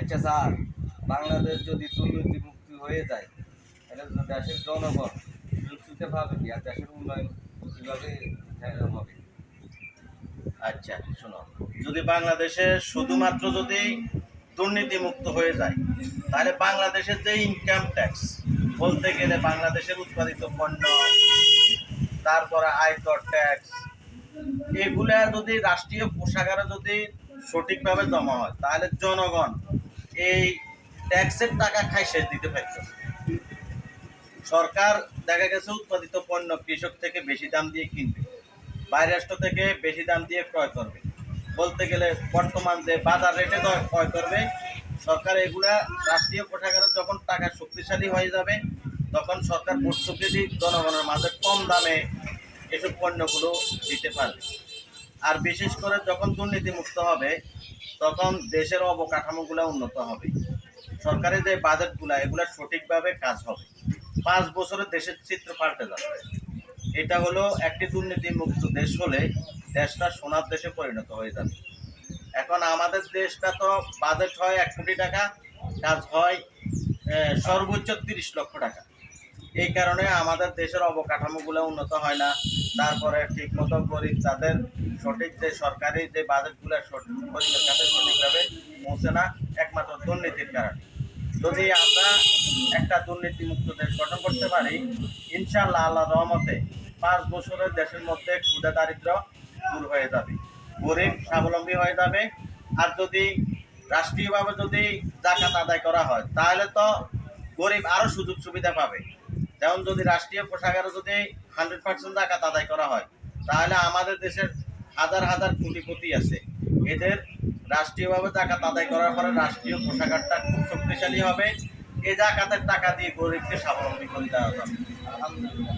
আচ্ছা স্যার, বাংলাদেশ যদি দুর্নীতি মুক্তি হয়ে যায়, তাহলে দেশের জনগণ সুখে পাবে কি? আর দেশের উন্নয়ন কীভাবে হবে? আচ্ছা শোনো, যদি বাংলাদেশে শুধুমাত্র যদি দুর্নীতি মুক্ত হয়ে যায়, তাহলে বাংলাদেশের যে ইনকাম ট্যাক্স বলতে গেলে বাংলাদেশের উৎপাদিত পণ্য, তারপরে আয়কর ট্যাক্স এগুলা যদি রাষ্ট্রীয় কোষাগারে যদি সঠিকভাবে জমা হয়, তাহলে জনগণ এই ট্যাক্সের টাকা খাই শেষ দিতে পারত সরকার দেখা গেছে উৎপাদিত পণ্য কৃষক থেকে বেশি দাম দিয়ে কিনবে, বাইরের রাষ্ট্র থেকে বেশি দাম দিয়ে ক্রয় করবে। বলতে গেলে বর্তমান যে বাজার রেটে ক্রয় করবে, সরকার এগুলা রাষ্ট্রীয় কোষাগারে যখন টাকা শক্তিশালী হয়ে যাবে, তখন সরকার দিয়ে জনগণের মাঝে কম দামে এসব পণ্যগুলো দিতে পারবে। আর বিশেষ করে যখন দুর্নীতি মুক্ত হবে, তখন দেশের অবকাঠামোগুলো উন্নত হবে। সরকারের যে বাজেটগুলো, এগুলো সঠিকভাবে কাজ হবে। পাঁচ বছরে দেশের চিত্র পাল্টে যাবে। এটা হলো একটি দুর্নীতি মুক্ত দেশ হলে দেশটা সোনার দেশে পরিণত হয়ে যাবে। এখন আমাদের দেশটা তো বাজেট হয় এক কোটি টাকা, কাজ হয় সর্বোচ্চ তিরিশ লক্ষ টাকা। এই কারণে আমাদের দেশের অবকাঠামোগুলো উন্নত হয় না। তারপরে ঠিক মতো গরিব তাদের সঠিক যে সরকারি যে বাজেটগুলো সঠিক গরিবের কাছে সঠিকভাবে পৌঁছে না, একমাত্র দুর্নীতির কারণে। যদি আমরা একটা দুর্নীতি মুক্ত দেশ গঠন করতে পারি ইনশাল্লাহ আল্লাহ রহমতে পাঁচ বছরের দেশের মধ্যে ক্ষুদা দারিদ্র দূর হয়ে যাবে, গরিব স্বাবলম্বী হয়ে যাবে। আর যদি রাষ্ট্রীয়ভাবে যদি জাকাত আদায় করা হয়, তাহলে তো গরিব আরও সুযোগ সুবিধা পাবে। যেমন যদি রাষ্ট্রীয় কোষাগারে যদি হান্ড্রেড পার্সেন্ট জাকাত আদায় করা হয়, তাহলে আমাদের দেশের হাজার হাজার কোটিপতি আছে। এদের রাষ্ট্রীয়ভাবে জাকাত আদায় করার পরে রাষ্ট্রীয় কোষাগারটা খুব শক্তিশালী হবে। এই জাকাতের টাকা দিয়ে গরিবকে স্বাবলম্বী করে দেওয়া যাবে আলহামদুলিল্লাহ।